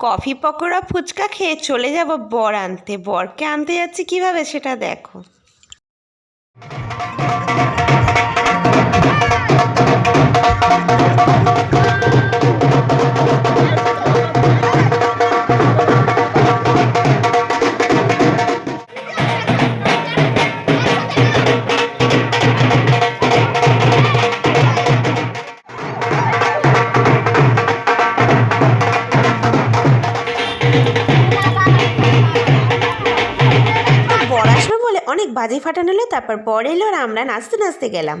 coffee pakora fuchka খেয়ে চলে যাব বর আনতে। বরকে আনতে যাচ্ছি কীভাবে সেটা দেখো। অনেক বাজি ফাটানো হলো তারপর পরে এলো আর আমরা নাচতে নাচতে গেলাম।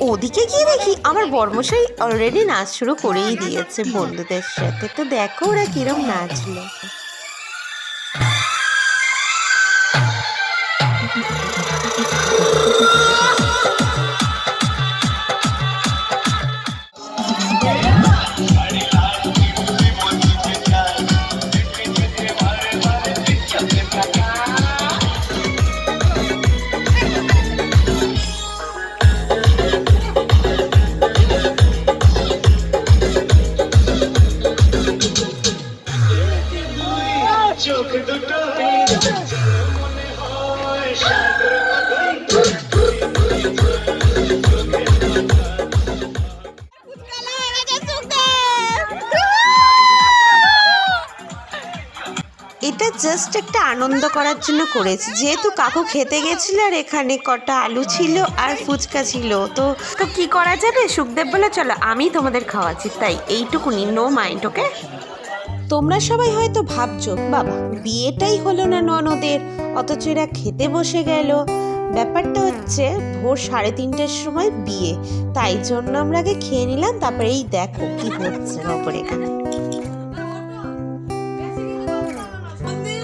ওদিকে গিয়ে দেখি আমার বর্মশাই অলরেডি নাচ শুরু করেই দিয়েছে বন্ধুদের সাথে। তো দেখো ওরা কিরম নাচলো। চোখ দুটো মনে হয় সাগর এটা জাস্ট একটা আনন্দ করার জন্য করেছি। যেহেতু কাকু খেতে গেছিল আর এখানে কটা আলু ছিল আর ফুচকা ছিল তো তো কি করা যাবে? সুখদেব বলে চলো আমি তোমাদের খাওয়াচ্ছি। তাই এইটুকুনি নো মাইন্ড ওকে তোমরা সবাই হয়তো ভাবছ বাবা বিয়েটাই হলো না ননদের অথচ এরা খেতে বসে গেল। ব্যাপারটা হচ্ছে ভোর সাড়ে তিনটের সময় বিয়ে। তাই জন্য আমরা আগে খেয়ে নিলাম তারপরে এই দেখো কি হচ্ছে ওপরে এখানে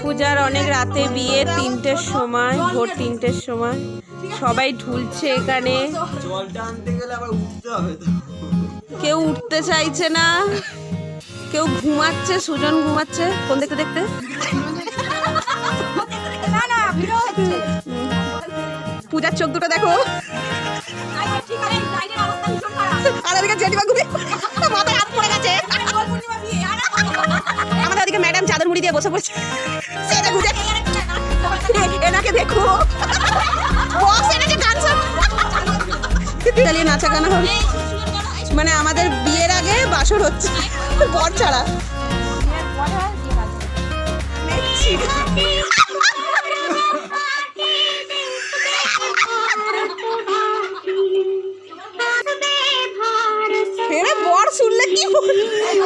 পূজার অনেক রাতে বিয়ে তিনটের সময় ভোর তিনটের সময়। সবাই ঢুলছে এখানে। জলটা আনতে গেলে আবার উঠতে হবে তো। কেউ উঠতে চাইছে না। কেউ ঘুমাচ্ছে সুজন ঘুমাচ্ছে কোন দেখতে দেখতে? পূজার চোখ দুটো দেখো। আর এদিকে জেঠিমা ঘুরে মাথায় হাত পড়ে গেছে। আমাদের ওদিকে ম্যাডাম চাদর মুড়ি দিয়ে বসে পড়ছে। সেটা ঘুরে এনাকে দেখো। বস এনেছে গান চালিয়ে নাচা গানা হবে। মানে আমাদের আগে বাসর হচ্ছে। বর ছাড়া। বর শুনলে কি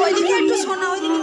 ওইদিকে একটু শোনা অজ্ঞানম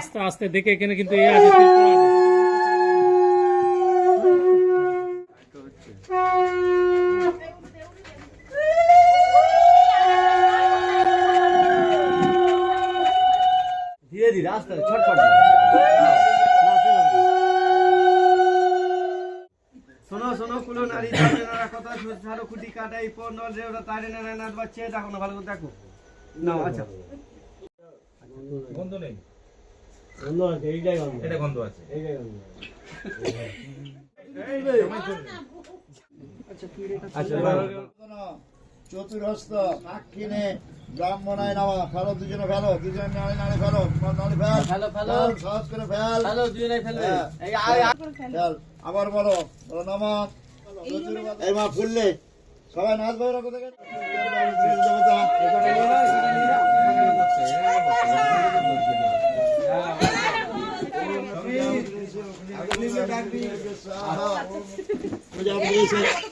আস্তে আস্তে দেখে এখানে কিন্তু এ আছে ধীরে ধীরে আস্তে ছটফট শোনো শোনো কুলো নারী কথা খুঁটি কাটাই পর নল তারে না নাচ বাচ্চে দেখো না ভালো করে দেখো। না আচ্ছা। বন্ধ নেই। গন্ধ আছে এইটাই গন্ধ এটা গন্ধ আছে এইটাই গন্ধ আচ্ছা চতুরস্ত সাক্ষিনে ব্রাহ্মণায় নামা ফেলো দুজনে ফেলো দুজনে নাড়ে নাড়ে ফেলো নাড়ে ফেল ফেলো ফেলো সহজ করে ফেল ফেলো দুজনে ফেলবে ফেল আবার বলো বলো নামা এই মা ফুললে সবাই নাচবে ওরা কোথায় সবাই